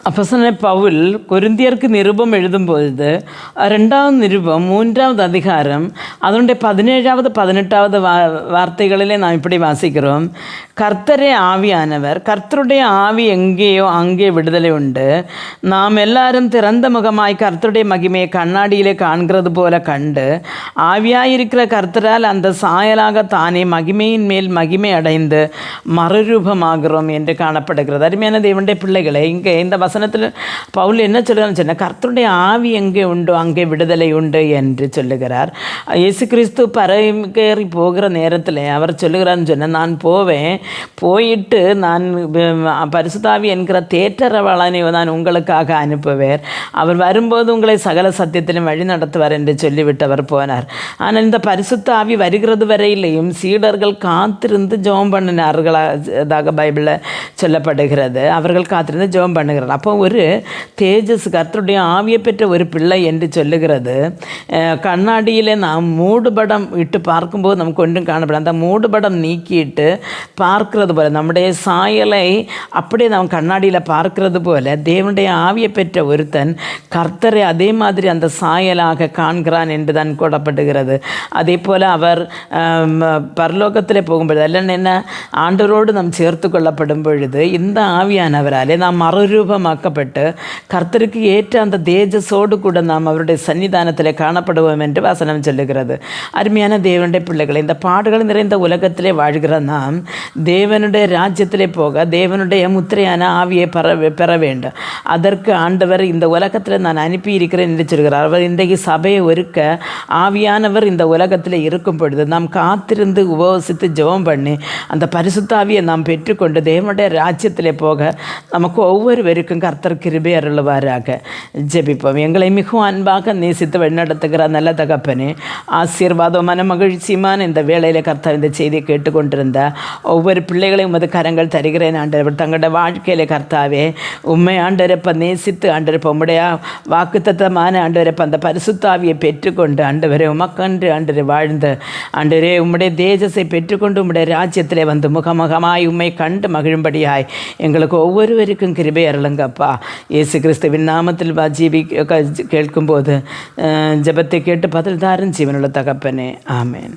அப்போசன பவுல் கொரிந்தியருக்கு நிருபம் எழுதும்பொழுது ரெண்டாவது நிருபம் மூன்றாவது அதிகாரம் அதனுடைய பதினேழாவது பதினெட்டாவது வா வார்த்தைகளிலே நாம் இப்படி வாசிக்கிறோம் கர்த்தரே ஆவியானவர் கர்த்தருடைய ஆவி எங்கேயோ அங்கே விடுதலை உண்டு நாம் எல்லாரும் திறந்த முகமாய் கர்த்தருடைய மகிமையை கண்ணாடியிலே காண்கிறது போல கண்டு ஆவியாயிருக்கிற கர்த்தரால் அந்த சாயலாக தானே மகிமையின் மேல் மகிமை அடைந்து மறுரூபமாகிறோம் என்று காணப்படுகிறது அருமையான தேவனுடைய பிள்ளைகளை இங்கே இந்த வசனத்தில் பவுல் என்ன சொல்கிறான்னு சொன்னால் கர்த்தருடைய ஆவி எங்கே உண்டோ அங்கே விடுதலை உண்டு என்று சொல்லுகிறார். இயேசு கிறிஸ்து பரமேறி போகிற நேரத்தில் அவர் சொல்லுகிறான்னு சொன்னால் நான் போவேன் போயிட்டு நான் பரிசுதாவி என்கிற தேற்றரவாளனை நான் உங்களுக்காக அனுப்புவேர் அவர் வரும்போது உங்களை சகல சத்தியத்திலும் வழி நடத்துவார் என்று சொல்லிவிட்டு அவர் போனார். ஆனால் இந்த பரிசுத்த ஆவி வருகிறது வரையிலையும் சீடர்கள் காத்திருந்து ஜோம் பண்ணினார்களாக பைபிளில் சொல்லப்படுகிறது. அவர்கள் காத்திருந்து ஜோம் பண்ணுகிறார். அப்போ ஒரு தேஜஸ் கர்த்தருடைய ஆவியை பெற்ற ஒரு பிள்ளை என்று சொல்லுகிறது. கண்ணாடியில் நாம் மூடுபடம் இட்டு பார்க்கும்போது நமக்கு ஒன்றும் காணப்படும் அந்த மூடுபடம் நீக்கிட்டு பார்க்கிறது போல் நம்முடைய சாயலை அப்படியே நாம் கண்ணாடியில் பார்க்கிறது போல் தேவனுடைய ஆவியை பெற்ற ஒருத்தன் கர்த்தரை அதே மாதிரி அந்த சாயலாக காண்கிறான் என்று தான் கூடப்படுகிறது அதே போல் அவர் பரலோகத்தில் போகும்பொழுது அல்ல என்ன ஆண்டவரோடு நாம் சேர்த்து கொள்ளப்படும் பொழுது இந்த ஆவியானவராலே நாம் மறுரூபம் மறுரூபமாக்கப்பட்டு கர்த்தருக்கு ஏற்ற அந்த தேஜஸோடு கூட நாம் அவருடைய சன்னிதானத்தில் காணப்படுவோம் என்று வசனம் சொல்லுகிறது. அருமையான தேவனுடைய பிள்ளைகளை இந்த பாடுகள் நிறைந்த உலகத்திலே வாழ்கிற நாம் தேவனுடைய ராஜ்யத்திலே போக தேவனுடைய முத்திரையான ஆவியை பெற பெற வேண்டும். அதற்கு ஆண்டவர் இந்த உலகத்தில் நான் அனுப்பி இருக்கிறேன் என்று சொல்கிறார். அவர் இன்றைக்கு சபையை ஒருக்க ஆவியானவர் இந்த உலகத்தில் இருக்கும் பொழுது நாம் காத்திருந்து உபவசித்து ஜெபம் பண்ணி அந்த பரிசுத்தாவியை நாம் பெற்றுக்கொண்டு தேவனுடைய ராஜ்யத்திலே போக நமக்கு ஒவ்வொருவருக்கும் கர்த்தர் கிருபை அருள்வாராக. ஜெபிப்போம். எங்களை மிகவும் அன்பாக நேசித்து வழிநடத்துகிற நல்ல தகப்பனே ஆசீர்வாதம் மன மகிழ்ச்சியுமான இந்த வேளையில் கர்த்தர் இந்த செய்தியை கேட்டுக்கொண்டிருந்த ஒவ்வொரு பிள்ளைகளையும் உமது கரங்கள் தருகிறேன் ஆண்டவர். தங்களோட வாழ்க்கையில கர்த்தாவே உண்மை ஆண்டவரப்ப நேசித்து ஆண்டரப்ப உம்முடைய வாக்குத்தத்தமான ஆண்டவரப்ப அந்த பரிசுத்தாவியை பெற்றுக்கொண்டு ஆண்டவரே உமக்கன்று ஆண்டரை வாழ்ந்து ஆண்டரே உம்முடைய தேஜஸை பெற்றுக்கொண்டு உம்முடைய ராஜ்யத்திலே வந்து முகமுகமாய் உம்மை கண்டு மகிழும்படியாய் எங்களுக்கு ஒவ்வொருவருக்கும் கிருபை அருளுங்க. அருளுங்கப்பா இயேசு கிறிஸ்துவின் நாமத்தில் வா ஜீவி கேட்கும்போது அஹ், ஜெபத்தை கேட்டு பதில் தாரும் ஜீவனுள்ள தகப்பனே ஆமென்